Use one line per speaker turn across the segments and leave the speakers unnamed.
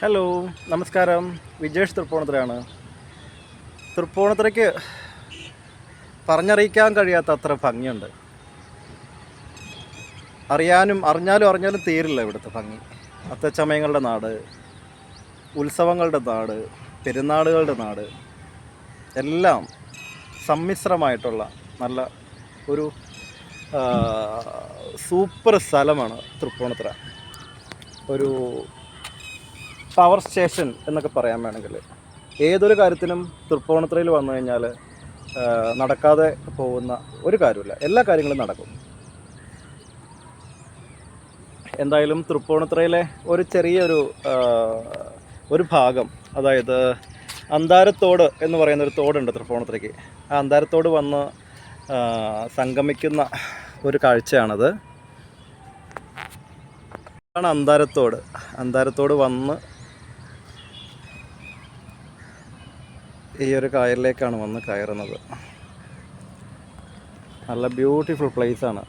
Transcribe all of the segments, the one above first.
Hello നമസ്കാരം. വിജേഷ് തൃപ്പൂണിത്തുറയാണ്. തൃപ്പൂണിത്തുറയ്ക്ക് പറഞ്ഞറിയിക്കാൻ കഴിയാത്ത അത്ര ഭംഗിയുണ്ട്. അറിയാനും അറിഞ്ഞാലും അറിഞ്ഞാലും തീരില്ല ഇവിടുത്തെ ഭംഗി. അത്തച്ചമയങ്ങളുടെ നാട് ഉത്സവങ്ങളുടെ നാട് പെരുന്നാളുകളുടെ നാട് എല്ലാം സമ്മിശ്രമായിട്ടുള്ള നല്ല ഒരു സൂപ്പർ സ്ഥലമാണ് തൃപ്പൂണിത്തുറ. ഒരു പവർ സ്റ്റേഷൻ എന്നൊക്കെ പറയാൻ വേണമെങ്കിൽ ഏതൊരു കാര്യത്തിനും തൃപ്പൂണിത്തറയിൽ വന്നു കഴിഞ്ഞാൽ നടക്കാതെ പോകുന്ന ഒരു കാര്യമില്ല. എല്ലാ കാര്യങ്ങളും നടക്കും. എന്തായാലും തൃപ്പൂണിത്തറയിലെ ഒരു ചെറിയൊരു ഒരു ഭാഗം അതായത് അന്താരത്തോട് എന്ന് പറയുന്ന ഒരു തോടുണ്ട് തൃപ്പൂണിത്തറയ്ക്ക്. ആ അന്താരത്തോട് വന്ന് സംഗമിക്കുന്ന ഒരു കാഴ്ചയാണത്. ആണ് അന്താരത്തോട്. അന്താരത്തോട് വന്ന് ഈ ഒരു കായലിലേക്കാണ് വന്ന് കയറുന്നത്. നല്ല ബ്യൂട്ടിഫുൾ ആണ്.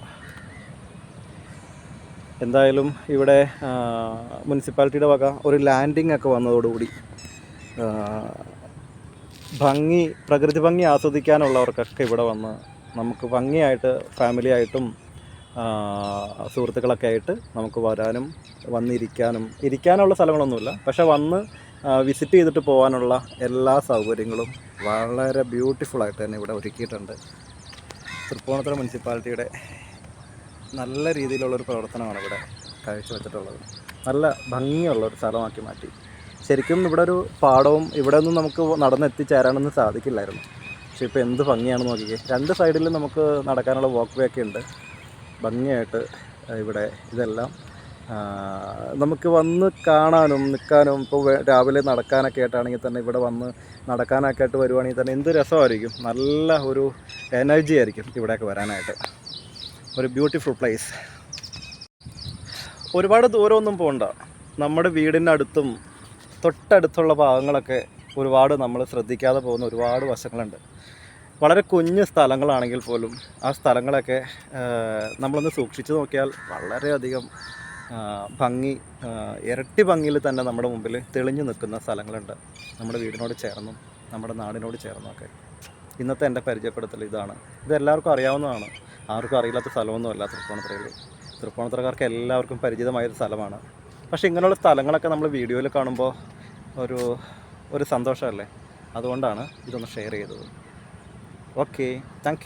എന്തായാലും ഇവിടെ മുനിസിപ്പാലിറ്റിയുടെ വക ഒരു ലാൻഡിംഗ് ഒക്കെ വന്നതോടുകൂടി ഭംഗി പ്രകൃതി ഭംഗി ആസ്വദിക്കാനുള്ളവർക്കൊക്കെ ഇവിടെ വന്ന് നമുക്ക് ഭംഗിയായിട്ട് ഫാമിലിയായിട്ടും സുഹൃത്തുക്കളൊക്കെ ആയിട്ട് നമുക്ക് വരാനും വന്നിരിക്കാനും ഇരിക്കാനുള്ള സ്ഥലങ്ങളൊന്നുമില്ല. പക്ഷെ വന്ന് വിസിറ്റ് ചെയ്തിട്ട് പോകാനുള്ള എല്ലാ സൗകര്യങ്ങളും വളരെ ബ്യൂട്ടിഫുൾ ആയിട്ട് തന്നെ ഇവിടെ ഒരുക്കിയിട്ടുണ്ട്. തൃപ്പൂണിത്തുറ മുനിസിപ്പാലിറ്റിയുടെ നല്ല രീതിയിലുള്ളൊരു പ്രവർത്തനമാണ് ഇവിടെ കാഴ്ചവെച്ചിട്ടുള്ളത്. നല്ല ഭംഗിയുള്ള ഒരു സ്ഥലമാക്കി മാറ്റി. ശരിക്കും ഇവിടെ ഒരു പാടവും ഇവിടെ ഒന്നും നമുക്ക് നടന്നെത്തിച്ചേരാനൊന്നും സാധിക്കില്ലായിരുന്നു. പക്ഷെ ഇപ്പോൾ എന്ത് ഭംഗിയാണെന്ന് നോക്കിക്കേ. രണ്ട് സൈഡിലും നമുക്ക് നടക്കാനുള്ള വാക്ക് വേ ഒക്കെ ഉണ്ട്. ഭംഗിയായിട്ട് ഇവിടെ ഇതെല്ലാം നമുക്ക് വന്ന് കാണാനും നിൽക്കാനും ഇപ്പോൾ രാവിലെ നടക്കാനൊക്കെ ആയിട്ടാണെങ്കിൽ തന്നെ ഇവിടെ വന്ന് നടക്കാനൊക്കെ ആയിട്ട് വരുവാണെങ്കിൽ തന്നെ എന്ത് രസമായിരിക്കും? നല്ല ഒരു എനർജി ആയിരിക്കും ഇവിടെയൊക്കെ വരാനായിട്ട്. ഒരു ബ്യൂട്ടിഫുൾ പ്ലേസ് ഒരുപാട് ദൂരമൊന്നും പോകണ്ട നമ്മുടെ വീടിന്റെ അടുത്തും തൊട്ടടുത്തുള്ള ഭാഗങ്ങളൊക്കെ ഒരുപാട് നമ്മൾ ശ്രദ്ധിക്കാതെ പോകുന്ന ഒരുപാട് വശങ്ങളുണ്ട്. വളരെ കുഞ്ഞ് സ്ഥലങ്ങളാണെങ്കിൽ പോലും ആ സ്ഥലങ്ങളൊക്കെ നമ്മളൊന്ന് സൂക്ഷിച്ചു നോക്കിയാൽ വളരെയധികം ഭംഗി ഇരട്ടി ഭംഗിയിൽ തന്നെ നമ്മുടെ മുമ്പിൽ തെളിഞ്ഞു നിൽക്കുന്ന സ്ഥലങ്ങളുണ്ട്. നമ്മുടെ വീടിനോട് ചേർന്നും നമ്മുടെ നാടിനോട് ചേർന്നും ഒക്കെ. ഇന്നത്തെ എന്റെ പരിചയപ്പെടുത്തൽ ഇതാണ്. ഇതെല്ലാവർക്കും അറിയാവുന്നതാണ്. ആർക്കും അറിയില്ലാത്ത സ്ഥലമൊന്നുമല്ല തൃപ്പൂണിത്തുറയിൽ. തൃപ്പൂണിത്തുറക്കാർക്ക് എല്ലാവർക്കും പരിചിതമായൊരു സ്ഥലമാണ്. പക്ഷേ ഇങ്ങനെയുള്ള സ്ഥലങ്ങളൊക്കെ നമ്മൾ വീഡിയോയിൽ കാണുമ്പോൾ ഒരു ഒരു സന്തോഷമല്ലേ? അതുകൊണ്ടാണ് ഇതൊന്ന് ഷെയർ ചെയ്തത്. Okay thank